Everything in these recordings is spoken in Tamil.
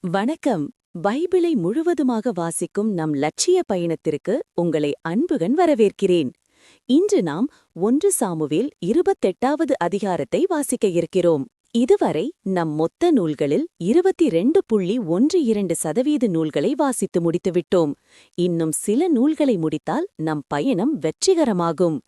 வணக்கம். பைபிளை முழுவதுமாக வாசிக்கும் நம் லட்சிய பயணத்திற்கு உங்களை அன்புடன் வரவேற்கிறேன். இன்று நாம் ஒன்று சாமுவேல் இருபத்தெட்டாவது அதிகாரத்தை வாசிக்க இருக்கிறோம். இதுவரை நம் மொத்த நூல்களில் இருபத்தி ரெண்டு புள்ளி ஒன்று இரண்டு சதவீத நூல்களை வாசித்து முடித்துவிட்டோம். இன்னும் சில நூல்களை முடித்தால் நம் பயணம் வெற்றிகரமாகும்.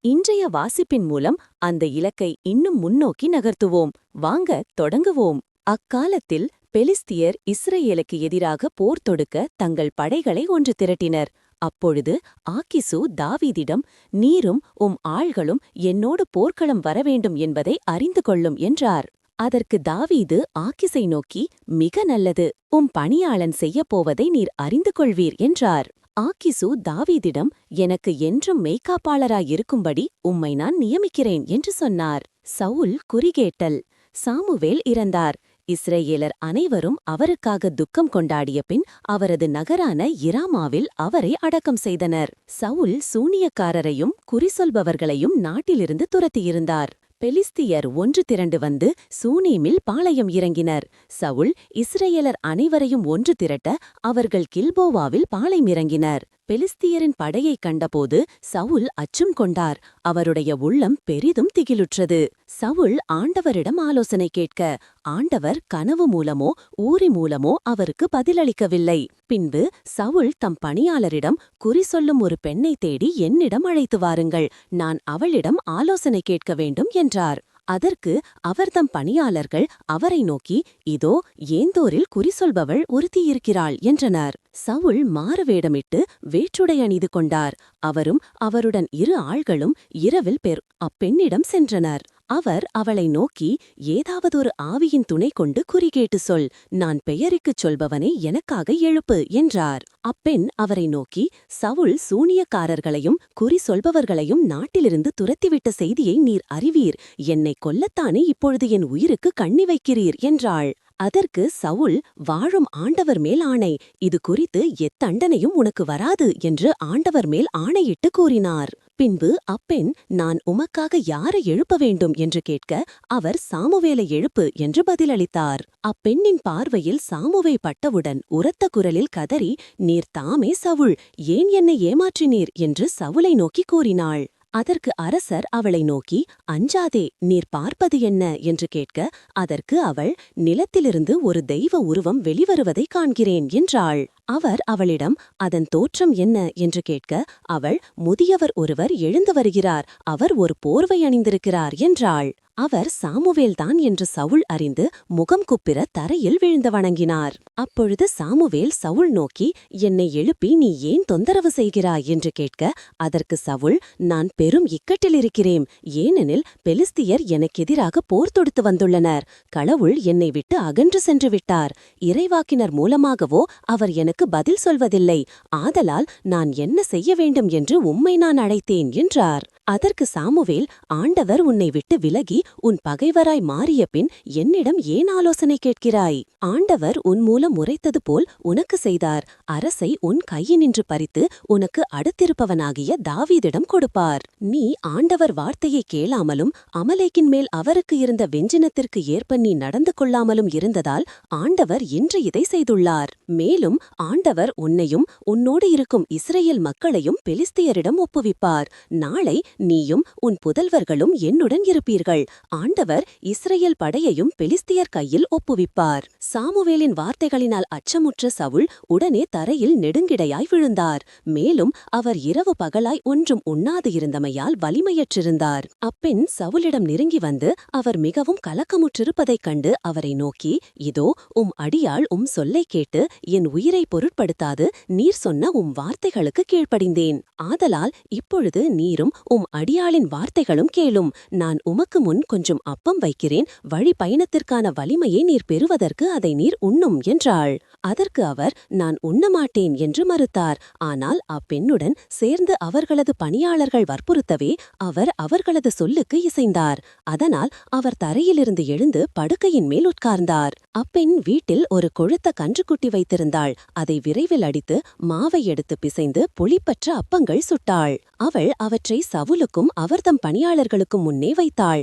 இன்றைய வாசிப்பின் மூலம் அந்த இலக்கை இன்னும் முன்னோக்கி நகர்த்துவோம். வாங்க தொடங்குவோம். அக்காலத்தில் பெலிஸ்தியர் இஸ்ரேலுக்கு எதிராக போர் தொடுக்க தங்கள் படைகளை ஒன்று திரட்டினர். அப்பொழுது ஆக்கிசு தாவீதிடம் நீரும் உம் ஆள்களும் என்னோடு போர்க்களம் வரவேண்டும் என்பதை அறிந்து கொள்ளும் என்றார். அதற்கு தாவீது ஆக்கிசை நோக்கி மிக நல்லது உம் பணியாளன் செய்யப் போவதை நீர் அறிந்து கொள்வீர் என்றார். ஆக்கிசு தாவீதிடம் எனக்கு என்றும் மெய்காப்பாளராயிருக்கும்படி உம்மை நான் நியமிக்கிறேன் என்று சொன்னார். சவுல் குறிகேட்டல் சாமுவேல் இறந்தார். இஸ்ரேலர் அனைவரும் அவருக்காக துக்கம் கொண்டாடிய பின் அவரது நகரான இராமாவில் அவரை அடக்கம் செய்தனர். சவுல் சூனியக்காரரையும் குறி சொல்பவர்களையும் நாட்டிலிருந்து துரத்தியிருந்தார். பெலிஸ்தியர் ஒன்று திரண்டு வந்து சூனேமில் பாளையம் இறங்கினர். சவுல் இஸ்ரேலர் அனைவரையும் ஒன்று திரட்ட அவர்கள் கில்போவாவில் பாளையமிறங்கினர் பெலிஸ்தியரின் படையைக் கண்டபோது சவுல் அச்சும் கொண்டார். அவருடைய உள்ளம் பெரிதும் திகிலுற்றது. சவுல் ஆண்டவரிடம் ஆலோசனை கேட்க ஆண்டவர் கனவு மூலமோ ஊரி மூலமோ அவருக்கு பதிலளிக்கவில்லை. பின்பு சவுல் தம் பணியாளரிடம் குறி சொல்லும் ஒரு பெண்ணை தேடி என்னிடம் அழைத்து வாருங்கள். நான் அவளிடம் ஆலோசனை கேட்க வேண்டும் என்றார். அதற்கு அவர்தம் பணியாளர்கள் அவரை நோக்கி இதோ ஏந்தோரில் குறி சொல்பவள் ஒருத்தியிருக்கிறாள் என்றனர். சவுல் மாறுவேடமிட்டு வேற்றுடை அணிந்து கொண்டார். அவரும் அவருடன் இரு ஆள்களும் இரவில் பெர் அப்பெண்ணிடம் சென்றனர். அவர் அவளை நோக்கி ஏதாவதொரு ஆவியின் துணை கொண்டு குறிகேட்டு சொல். நான் பெயருக்குச் சொல்பவனை எனக்காக எழுப்பு என்றார். அப்பெண் அவரை நோக்கி சவுல் சூனியக்காரர்களையும் குறி சொல்பவர்களையும் நாட்டிலிருந்து துரத்திவிட்ட செய்தியை நீர் அறிவீர். என்னை கொல்லத்தானே இப்பொழுது என் உயிருக்கு கண்ணி வைக்கிறீர் என்றாள். அதற்கு சவுல் வாழும் ஆண்டவர் மேல் ஆணை. இது குறித்து எத்தண்டனையும் உனக்கு வராது என்று ஆண்டவர் மேல் ஆணையிட்டு கூறினார். பின்பு அப்பெண் நான் உமக்காக யாரை எழுப்ப வேண்டும்? என்று கேட்க அவர் சாமுவேலை எழுப்பு என்று பதிலளித்தார். அப்பெண்ணின் பார்வையில் சாமுவை பட்டவுடன் உரத்த குரலில் கதறி நீர் தாமே சவுள் ஏன் என்னை ஏமாற்றினீர்? என்று சவுலை நோக்கி கூறினாள். அதற்கு அரசர் அவளை நோக்கி அஞ்சாதே நீர் பார்ப்பது என்ன? என்று கேட்க அதற்கு அவள் நிலத்திலிருந்து ஒரு தெய்வ உருவம் வெளிவருவதை காண்கிறேன் என்றாள். அவர் அவளிடம் அதன் தோற்றம் என்ன? என்று கேட்க அவள் முதியவர் ஒருவர் எழுந்து வருகிறார். அவர் ஒரு போர்வை அணிந்திருக்கிறார் என்றாள். அவர் சாமுவேல்தான் என்று சவுல் அறிந்து முகம் குப்பிர தரையில் விழுந்து வணங்கினார். அப்பொழுது சாமுவேல் சவுல் நோக்கி என்னை எழுப்பி நீ ஏன் தொந்தரவு செய்கிறாய்? என்று கேட்க அதற்கு சவுல் நான் பெரும் இக்கட்டில் இருக்கிறேன். ஏனெனில் பெலிஸ்தியர் எனக்கெதிராக போர் தொடுத்து வந்துள்ளனர். கடவுள் என்னை விட்டு அகன்று சென்று விட்டார். இறைவாக்கினர் மூலமாகவோ அவர் எனக்கு எனக்கு பதில் சொல்வதில்லை. ஆதலால் நான் என்ன செய்ய வேண்டும் என்று உம்மை நான் அழைத்தேன் என்றார். அதற்கு சாமுவேல் ஆண்டவர் உன்னை விட்டு விலகி உன் பகைவராய் மாறிய பின் என்னிடம் ஏன் ஆலோசனை கேட்கிறாய்? ஆண்டவர் உன் மூலம் உரைத்தது போல் உனக்கு செய்தார். அரசை உன் கையினின்று பறித்து உனக்கு அடுத்திருப்பவனாகிய தாவீதிடம் கொடுப்பார். நீ ஆண்டவர் வார்த்தையை கேளாமலும் அமலேக்கின் மேல் அவருக்கு இருந்த வெஞ்சினத்திற்கு ஏற்ப நீ நடந்து கொள்ளாமலும் இருந்ததால் ஆண்டவர் இன்று இதை செய்துள்ளார். மேலும் ஆண்டவர் உன்னையும் உன்னோடு இருக்கும் இஸ்ரேல் மக்களையும் பெலிஸ்தியரிடம் ஒப்புவிப்பார். நாளை நீயும் உன் புதல்வர்களும் என்னுடன் இருப்பீர்கள். ஆண்டவர் இஸ்ரேல் படையையும் பெலிஸ்தியர் கையில் ஒப்புவிப்பார். சாமுவேலின் வார்த்தைகளினால் அச்சமுற்ற சவுல் உடனே தரையில் நெடுங்கிடையாய் விழுந்தார். மேலும் அவர் இரவு பகலாய் ஒன்றும் உண்ணாது இருந்தமையால் வலிமையற்றிருந்தார். அப்பெண் சவுலிடம் நெருங்கி வந்து அவர் மிகவும் கலக்கமுற்றிருப்பதைக் கண்டு அவரை நோக்கி இதோ உம் அடியாள் உம் சொல்லை கேட்டு என் உயிரை பொருட்படுத்தாது நீர் சொன்ன உம் வார்த்தைகளுக்கு கீழ்ப்படிந்தேன். ஆதலால் இப்பொழுது நீரும் உம் அடியாளின் வார்த்தைகளும் கேளும். நான் உமக்கு முன் கொஞ்சம் அப்பம் வைக்கிறேன். வழி பயணத்திற்கான வலிமையை நீர் பெறுவதற்கு அதை நீர் உண்ணும் என்றாள். அதற்கு அவர் நான் உண்ணமாட்டேன் என்று மறுத்தார். ஆனால் அப்பெண்ணுடன் சேர்ந்து அவர்களது பணியாளர்கள் வற்புறுத்தவே அவர் அவர்களது சொல்லுக்கு இசைந்தார். அதனால் அவர் தரையிலிருந்து எழுந்து படுக்கையின் மேல் உட்கார்ந்தார். அப்பெண் வீட்டில் ஒரு கொழுத்த கன்றுக்குட்டி வைத்திருந்தாள். அதை விரைவில் அடித்து மாவை எடுத்து பிசைந்து புளிப்பற்ற அப்பங்கள் சுட்டாள். அவள் அவற்றை சவுலுக்கும் அவர்தம் பணியாளர்களுக்கும் முன்னே வைத்தாள்.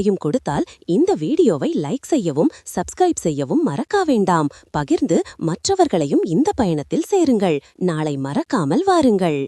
சமாதானத்தையும் கொடுத்தால் இந்த வீடியோவை லைக் செய்யவும் சப்ஸ்கிரைப் செய்யவும் மறக்க வேண்டாம். பகிர்ந்து மற்றவர்களையும் இந்த பயணத்தில் சேருங்கள். நாளை மறக்காமல் வாருங்கள்.